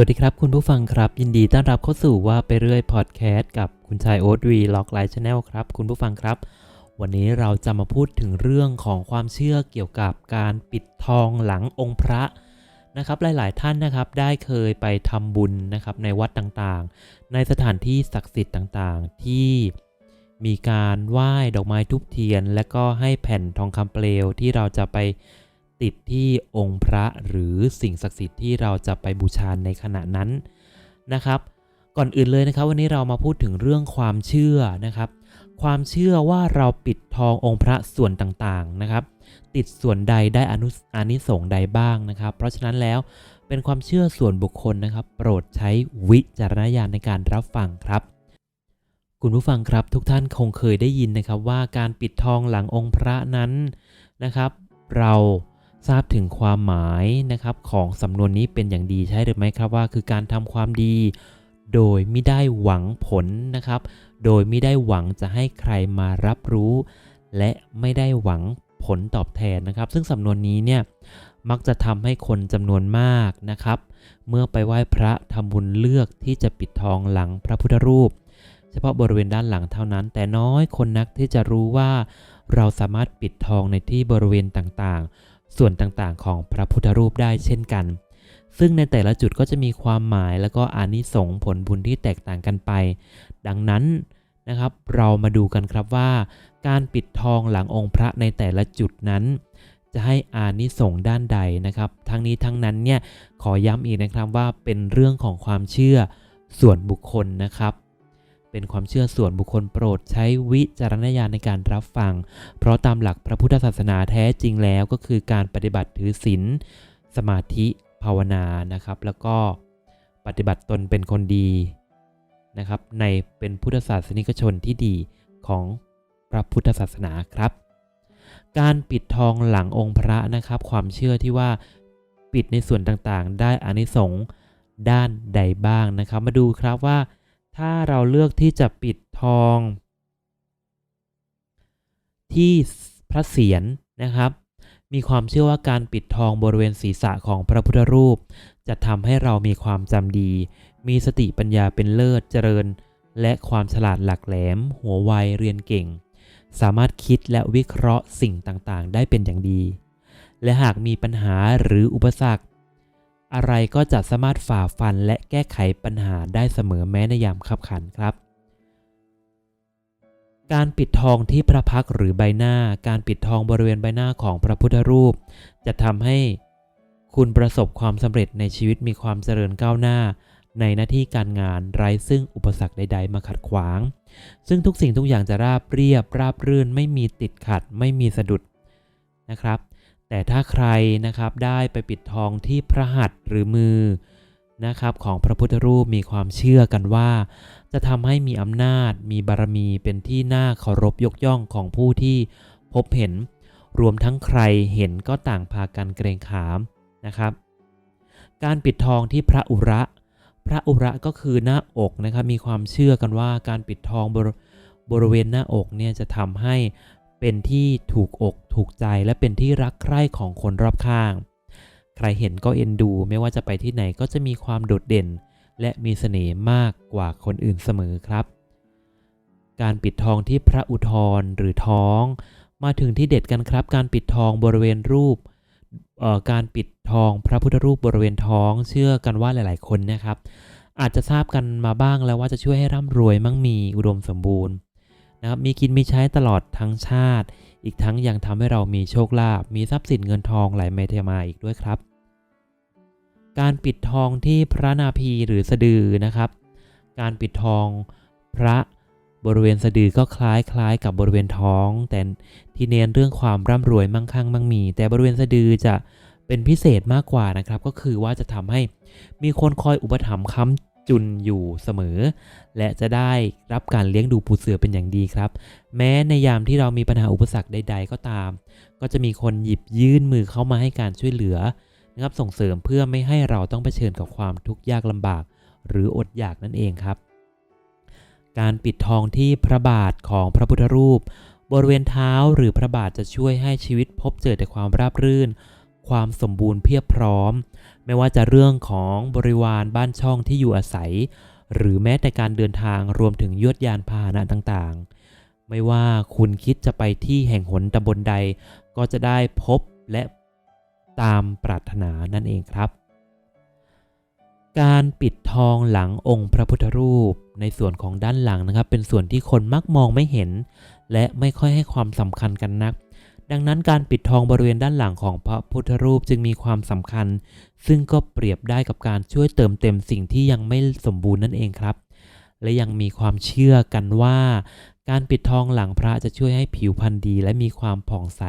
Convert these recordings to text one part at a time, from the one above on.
วัสดีครับ คุณผู้ฟังครับ ยินดีต้อนรับเข้าสู่ว่าไปเรื่อยพอดแคสต์กับคุณชายโอ๊ตวีล็อกไลฟ์ชาแนลครับ คุณผู้ฟังครับ วันนี้เราจะมาพูดถึงเรื่องของความเชื่อเกี่ยวกับการปิดทองหลังองค์พระนะครับหลาย ๆ ท่านนะครับได้เคยไปทำบุญนะครับในวัดต่างๆ ในสถานที่ศักดิ์สิทธิ์ต่างๆ ที่มีการไหว้ดอกไม้ทุบเทียน และก็ให้แผ่นทองคำเปลวที่เราจะไป ติดที่องค์พระหรือสิ่งศักดิ์สิทธิ์ที่เราจะไปบูชาในขณะนั้นนะครับ ก่อนอื่นเลยนะครับ วันนี้เรามาพูดถึงเรื่องความเชื่อนะครับ ความเชื่อว่าเราปิดทององค์พระส่วนต่างๆนะครับ ติดส่วนใดได้อนุอานิสงส์ใดบ้างนะครับ เพราะฉะนั้นแล้วเป็นความเชื่อส่วนบุคคลนะครับ โปรดใช้วิจารณญาณในการรับฟังครับคุณผู้ฟังครับทุกท่านคงเคยได้ยินนะครับว่าการปิดทองหลังองค์พระนั้นนะครับ เรา ทราบถึงความหมายนะครับของสำนวนนี้เป็นอย่างดีใช่หรือไม่ครับว่า คือการทำความดี โดยไม่ได้หวังผลนะครับ โดยไม่ได้หวังจะให้ใครมารับรู้ และไม่ได้หวังผลตอบแทนนะครับ ซึ่งสำนวนนี้เนี่ยมักจะทำให้คนจำนวนมากนะครับ เมื่อไปไหว้พระทำบุญเลือกที่จะปิดทองหลังพระพุทธรูป เฉพาะบริเวณด้านหลังเท่านั้น แต่น้อยคนนักที่จะรู้ว่า เราสามารถปิดทองในที่บริเวณต่างๆ ส่วนต่างๆ ของพระพุทธรูปได้เช่นกัน ซึ่งในแต่ละจุดก็จะมีความหมายและก็อานิสงส์ผลบุญที่แตกต่างกันไป ดังนั้นนะครับ เรามาดูกันครับว่า การปิดทองหลังองค์พระในแต่ละจุดนั้น จะให้อานิสงส์ด้านใดนะครับ ทั้งนี้ทั้งนั้นเนี่ยขอย้ำอีกนะครับว่าเป็นเรื่องของความเชื่อส่วนบุคคลนะครับ เป็นความเชื่อส่วนบุคคลโปรดใช้วิจารณญาณในการรับฟัง เพราะตามหลักพระพุทธศาสนาแท้จริงแล้วก็คือการปฏิบัติถือศีลสมาธิภาวนานะครับ แล้วก็ปฏิบัติตนเป็นคนดีนะครับ ในเป็นพุทธศาสนิกชนที่ดีของพระพุทธศาสนาครับ การปิดทองหลังองค์พระนะครับ ความเชื่อที่ว่าปิดในส่วนต่างๆ ได้อานิสงส์ด้านใดบ้างนะครับ มาดูครับว่า ถ้าเราเลือกที่จะปิดทอง ที่พระเศียรนะครับ มีความเชื่อว่าการปิดทองบริเวณศีรษะของพระพุทธรูป จะทำให้เรามีความจำดี มีสติปัญญาเป็นเลิศเจริญ และความฉลาดหลักแหลม หัวไวเรียนเก่ง สามารถคิดและวิเคราะห์สิ่งต่างๆ ได้เป็นอย่างดี และหากมีปัญหาหรืออุปสรรค อะไรก็จะสามารถฝ่าฟันและแก้ไขปัญหาได้เสมอแม้ในยามขับขันครับ การปิดทองที่พระพักหรือใบหน้า การปิดทองบริเวณใบหน้าของพระพุทธรูป จะทำให้คุณประสบความสำเร็จในชีวิตมีความเจริญก้าวหน้า ในหน้าที่การงานไร้ซึ่งอุปสรรคใด ๆ มาขัดขวาง ซึ่งทุกสิ่งทุกอย่างจะราบเรียบราบรื่นไม่มีติดขัดไม่มีสะดุดนะครับ แต่ถ้าใครนะครับได้ไปปิดทองที่พระหัตถ์หรือมือนะครับของพระพุทธรูปมีความเชื่อกันว่า จะทำให้มีอำนาจมีบารมีเป็นที่น่าเคารพยกย่องของผู้ที่พบเห็น รวมทั้งใครเห็นก็ต่างพากันเกรงขามนะครับ การปิดทองที่พระอุระ พระอุระก็คือหน้าอกนะครับมีความเชื่อกันว่าการปิดทองบรบริเวณหน้าอกเนี่ยจะทำให้ เป็นที่ถูกอกถูกใจและเป็นที่รักใคร่ของคนรอบข้าง ใครเห็นก็เอ็นดูไม่ว่าจะไปที่ไหนก็จะมีความโดดเด่น และมีเสน่ห์มากกว่าคนอื่นเสมอครับ การปิดทองที่พระอุทธรหรือท้อง มาถึงที่เด็ดกันครับ การปิดทองบริเวณรูปการปิดทองพระพุทธรูปบริเวณท้องเชื่อกันว่าหลาย ๆ คนนะครับ อาจจะทราบกันมาบ้างแล้วว่าจะช่วยให้ร่ำรวยมั่งมีอุดมสมบูรณ์ นะครับมีกินมีใช้ตลอดทั้งชาติ อีกทั้งยังทำให้เรามีโชคลาภมีทรัพย์สินเงินทองไหลมาเทมาอีกด้วยครับ การปิดทองที่พระนาภีหรือสะดือนะครับ การปิดทองพระบริเวณสะดือก็คล้ายคล้ายกับบริเวณท้อง แต่ที่เน้นเรื่องความร่ำรวยมั่งคั่งมั่งมี แต่บริเวณสะดือจะเป็นพิเศษมากกว่านะครับ ก็คือว่าจะทำให้มีคนคอยอุปถัมภ์ค้ำ จุนอยู่เสมอ และจะได้รับการเลี้ยงดูปูเสือเป็นอย่างดีครับ แม้ในยามที่เรามีปัญหาอุปสรรคใด ๆ ก็ตาม ก็จะมีคนหยิบยื่นมือเข้ามาให้การช่วยเหลือนะครับส่งเสริมเพื่อไม่ให้เราต้องเผชิญกับความทุกข์ยากลำบาก หรืออดอยากนั่นเองครับ การปิดทองที่พระบาทของพระพุทธรูป บริเวณเท้าหรือพระบาทจะช่วยให้ชีวิตพบเจอแต่ความราบรื่น ความสมบูรณ์เพียบพร้อม ไม่ว่าจะเรื่องของบริวารบ้านช่องที่อยู่อาศัย หรือแม้แต่การเดินทางรวมถึงยวดยานพาหนะต่างๆ ไม่ว่าคุณคิดจะไปที่แห่งหนตำบลใด ก็จะได้พบและตามปรารถนานั่นเองครับ การปิดทองหลังองค์พระพุทธรูปในส่วนของด้านหลังนะครับ เป็นส่วนที่คนมักมองไม่เห็น และไม่ค่อยให้ความสำคัญกันนัก ดังนั้นการปิดทองบริเวณด้านหลังของพระพุทธรูปจึงมีความสำคัญ ซึ่งก็เปรียบได้กับการช่วยเติมเต็มสิ่งที่ยังไม่สมบูรณ์นั่นเองครับ และยังมีความเชื่อกันว่า การปิดทองหลังพระจะช่วยให้ผิวพรรณดี และมีความผ่องใส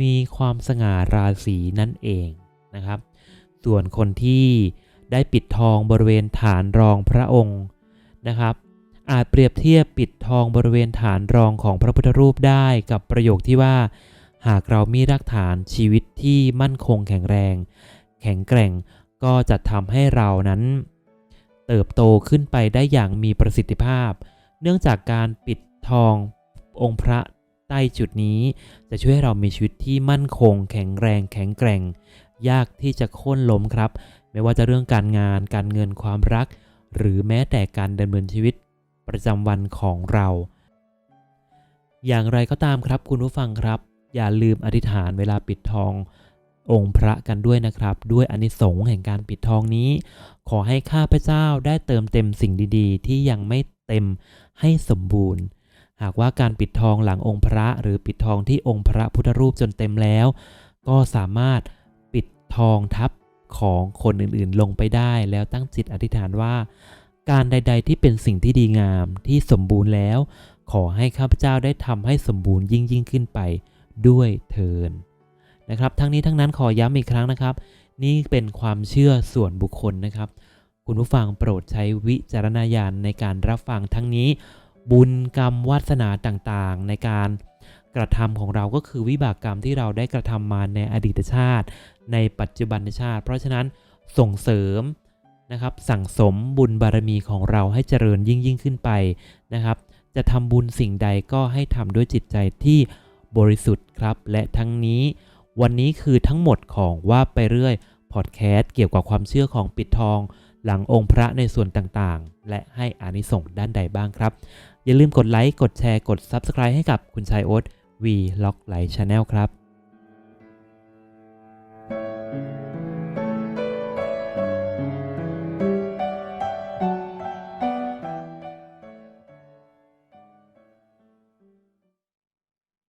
มีความสง่าราศีนั่นเองนะครับ ส่วนคนที่ได้ปิดทองบริเวณฐานรองพระองค์นะครับ อาจเปรียบเทียบปิดทองบริเวณฐานรองของพระพุทธรูปได้กับประโยคที่ว่า หากเรามีรากฐานชีวิตที่มั่นคงแข็งแรง แข็งแกร่งก็จะทำให้เรานั้น เติบโตขึ้นไปได้อย่างมีประสิทธิภาพ เนื่องจากการปิดทององค์พระใต้จุดนี้ จะช่วยให้เรามีชีวิตที่มั่นคง แข็งแรง แข็งแกร่ง ยากที่จะโค่นล้มครับ ไม่ว่าจะเรื่องการงาน การเงินความรัก หรือแม้แต่การดำเนินชีวิต ประจำวันของเรา อย่างไรก็ตามครับคุณผู้ฟังครับ อย่าลืมอธิษฐานเวลาปิดทององค์พระกันด้วยนะครับ ด้วยอานิสงส์แห่งการปิดทองนี้ ขอให้ข้าพเจ้าได้เติมเต็มสิ่งดีๆ ที่ยังไม่เต็มให้สมบูรณ์ หากว่าการปิดทองหลังองค์พระหรือปิดทองที่องค์พระพุทธรูปจนเต็มแล้ว ก็สามารถปิดทองทับของคนอื่นๆ ลงไปได้แล้วตั้งจิตอธิษฐานว่า การใด ๆ ที่เป็นสิ่งที่ดีงามที่สมบูรณ์แล้ว ขอให้ข้าพเจ้าได้ทำให้สมบูรณ์ยิ่งยิ่งขึ้นไปด้วยเทินนะครับ ทั้งนี้ทั้งนั้นขอย้ำอีกครั้งนะครับ นี่เป็นความเชื่อส่วนบุคคลนะครับ คุณผู้ฟังโปรดใช้วิจารณญาณในการรับฟังทั้งนี้ บุญกรรมวาสนาต่างๆ ในการกระทำของเราก็คือวิบากกรรมที่เราได้กระทำมาในอดีตชาติ ในปัจจุบันชาติ เพราะฉะนั้นส่งเสริม นะครับ สั่งสมบุญบารมีของเราให้เจริญยิ่งยิ่งขึ้นไปนะครับ จะทำบุญสิ่งใดก็ให้ทำด้วยจิตใจที่บริสุทธิ์ครับ และทั้งนี้วันนี้คือทั้งหมดของว่าไปเรื่อยพอดแคสต์เกี่ยวกับความเชื่อของปิดทอง หลังองค์พระในส่วนต่างๆ และให้อานิสงส์ด้านใดบ้างครับ อย่าลืมกดไลค์ กดแชร์ กด Subscribe ให้กับคุณชายโอ๊ตวีล็อกไลท์ชาแนลครับ